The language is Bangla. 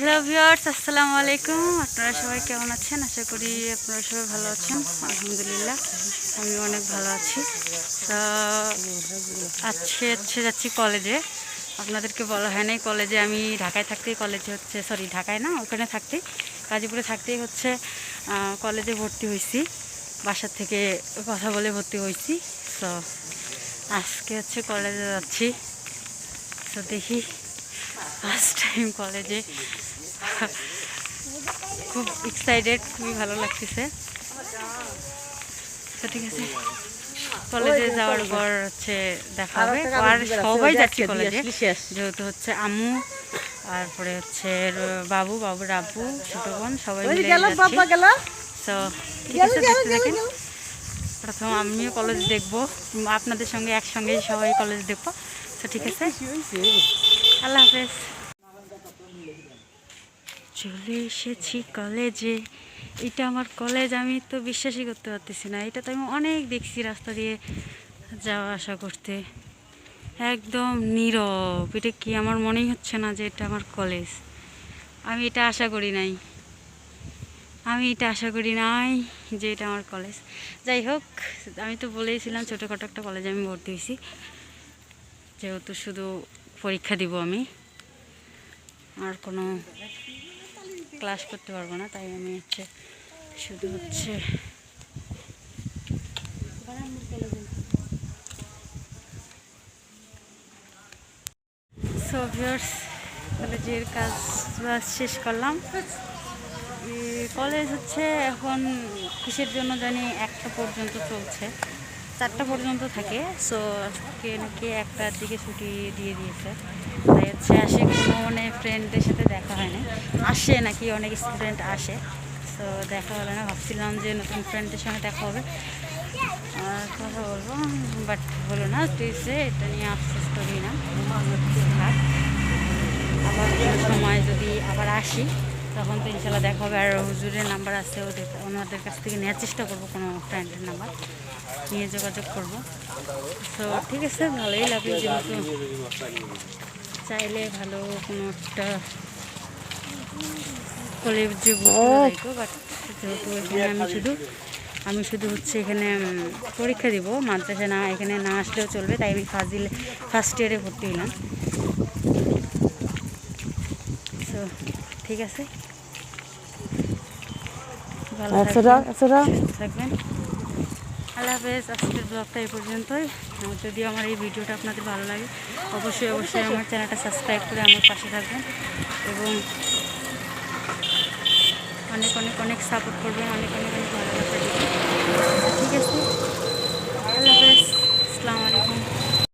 হ্যালো ভিউয়ার্স, আসসালামু আলাইকুম। আপনারা সবাই কেমন আছেন? আশা করি আপনারা সবাই ভালো আছেন। আলহামদুলিল্লাহ, আমি অনেক ভালো আছি। তো আজকে হচ্ছে যাচ্ছি কলেজে। আপনাদেরকে বলা হয় নাই, কলেজে আমি ঢাকায় থাকতেই, কলেজে হচ্ছে সরি ঢাকায় না, ওখানে থাকতেই গাজীপুরে থাকতেই হচ্ছে কলেজে ভর্তি হয়েছি। বাসার থেকে কথা বলে ভর্তি হয়েছি। তো আজকে হচ্ছে কলেজে যাচ্ছি। তো দেখি। ফার্স্ট টাইম কলেজে খুব এক্সাইটেড খুবই ভালো লাগতেছে। তো ঠিক আছে। কলেজে যাওয়ার পর হচ্ছে দেখা হবে। আর সবাই যাচ্ছি কলেজে যেহেতু হচ্ছে আম্মু তারপরে হচ্ছে বাবু বাবুর আব্বু ছোট বোন সবাই মিলে তো ঠিক আছে দেখতে দেখেন প্রথম আমিও কলেজ দেখব। আপনাদের সঙ্গে একসঙ্গে সবাই কলেজ দেখব। তো ঠিক আছে। আল্লাহ হাফেজ। চলে এসেছি কলেজে এটা আমার কলেজ আমি তো বিশ্বাসই করতে পারতেছি না। এটা তো আমি অনেক দেখছি রাস্তা দিয়ে যাওয়া আসা করতে। একদম নীরব। এটা কি আমার মনেই হচ্ছে না যে এটা আমার কলেজ আমি এটা আশা করি নাই। আমি এটা আশা করি নাই যে এটা আমার কলেজ যাই হোক, আমি তো বলেইছিলাম ছোটোখাটো একটা কলেজে আমি ভর্তি হয়েছি। যেহেতু শুধু পরীক্ষা দিব আমি। আর কোনো ক্লাস করতে পারব না, তাই আমি হচ্ছে শুধু হচ্ছে কলেজের কাজ বাজ শেষ করলাম। কলেজ হচ্ছে এখন কিসের জন্য জানি একটা পর্যন্ত চলছে, চারটা পর্যন্ত থাকে। সো আজকে নাকি একটার দিকে ছুটি দিয়ে দিয়েছে। তাই হচ্ছে আসে কোনো মানে ফ্রেন্ডদের সাথে দেখা হয় না। আসে নাকি, অনেক স্টুডেন্ট আসে। তো দেখা হলো না, ভাবছিলাম যে নতুন ফ্রেন্ডের সঙ্গে দেখা হবে। আর কথা বলব বাট হলো না তুইসে এটা নিয়ে আফসোস করি না। আবার কোনো সময় যদি আবার আসি, তখন তো ইনশাল্লাহ দেখা হবে। আর হুজুরের নাম্বার আছে, ওদের, ওনাদের কাছ থেকে নেওয়ার চেষ্টা করব কোনো ফ্রেন্ডের নাম্বার নিয়ে যোগাযোগ করব। তো ঠিক আছে, ভালোই লাগে যেহেতু। চাইলে ভালো কোনো একটা ভর্তি বাট যেহেতু এখানে আমি শুধু আমি শুধু হচ্ছে এখানে পরীক্ষা দিব। মাদ্রাসা না এখানে না আসলেও চলবে তাই আমি ফাজিল ফার্স্ট ইয়ারে ভর্তি হলাম তো ঠিক আছে? ভালো থাকবেন, থাকবেন। আল্লাহ হাফেজ, আজকের ব্লগটা এই পর্যন্তই। যদি আমার এই ভিডিওটা আপনাদের ভালো লাগে, অবশ্যই অবশ্যই আমার চ্যানেলটা সাবস্ক্রাইব করে আমার পাশে থাকবেন এবং অনেক অনেক অনেক সাপোর্ট করবেন, অনেক অনেক অনেক